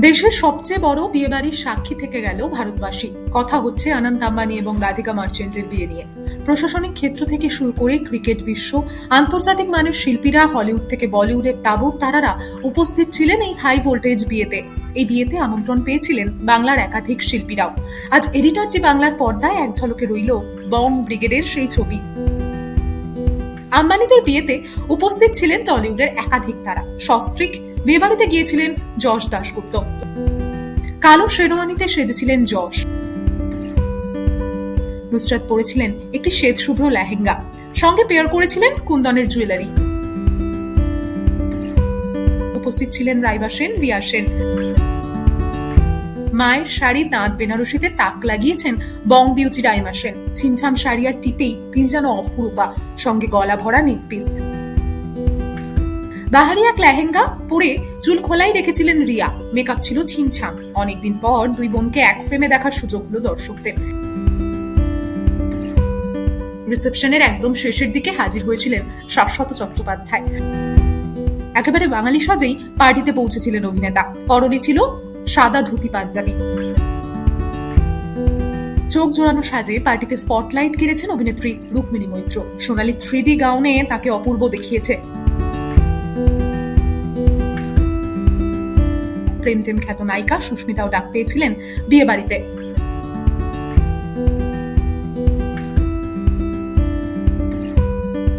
দেশের সবচেয়ে বড় বিয়েবাড়ির সাক্ষী থেকে গেল ভারতবাসী। কথা হচ্ছে আনন্দ আম্বানি এবং রাধিকা মার্চেন্টের বিয়ে নিয়ে। প্রশাসনিক ক্ষেত্র থেকে শুরু করে ক্রিকেট বিশ্ব, আন্তর্জাতিক মানুষ শিল্পীরা, হলিউড থেকে বলিউডের তাবুর তারারা উপস্থিত ছিলেন এই হাই ভোল্টেজ বিয়েতে। এই বিয়েতে আমন্ত্রণ পেয়েছিলেন বাংলার একাধিক শিল্পীরাও। আজ এডিটার জি বাংলার পর্দায় এক ঝলকে রইল বং ব্রিগেডের সেই ছবি। আম্বানিদের বিয়েতে উপস্থিত ছিলেন টলিউডের একাধিক তারা। সস্ত্রিক বিয়েবাড়িতে গিয়েছিলেন যশ দাশগুপ্ত। কালো শেরওয়ানিতে সেজেছিলেন যশ। নুসরাত পরেছিলেন একটি শ্বেত শুভ্র লেহেঙ্গা। সঙ্গে পেয়ার করেছিলেন কুন্দনের জুয়েলারি উপস্থিত ছিলেন রাইবা সেন, রিয়া সেন। মায়ের শাড়ি দাঁত বেনারসিতে তাক লাগিয়েছেন বং বিউটি রাইমা সেন। ছিমছাম শাড়ি আর টিপেই তিনি যেন অপরূপা। সঙ্গে গলা ভরা নেকপিস। বাহারি এক লেহেঙ্গা পরে চুল খোলাই রেখেছিলেন রিয়া। মেকআপ ছিল ছিমছাম। অনেকদিন পর দুই বোনকে এক ফ্রেমে দেখার সুযোগ হলো দর্শকদের। রিসেপশনের একদম শেষের দিকে হাজির হয়েছিলেন শাশ্বত চট্টোপাধ্যায়। একেবারে বাঙালি সাজেই পার্টিতে পৌঁছেছিলেন অভিনেতা। পরনে ছিল সাদা ধুতি পাঞ্জাবি। চোখ জোড়ানো সাজে পার্টিতে স্পটলাইট কেড়েছেন অভিনেত্রী রুক্মিণী মৈত্র। সোনালি থ্রি গাউনে তাকে অপূর্ব দেখিয়েছে। প্রেম টেম খ্যাত নায়িকা সুস্মিতাও ডাক পেয়েছিলেন বিয়ে বাড়িতে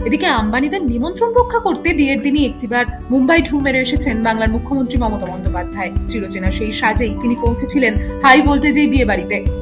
এদিকে আম্বানিদের নিমন্ত্রণ রক্ষা করতে বিয়ের দিনই একটিবার মুম্বাই ঢু মেরে এসেছেন বাংলার মুখ্যমন্ত্রী মমতা বন্দ্যোপাধ্যায়। চিরচেনা সেই সাজেই তিনি পৌঁছেছিলেন হাই ভোল্টেজেই বিয়ে বাড়িতে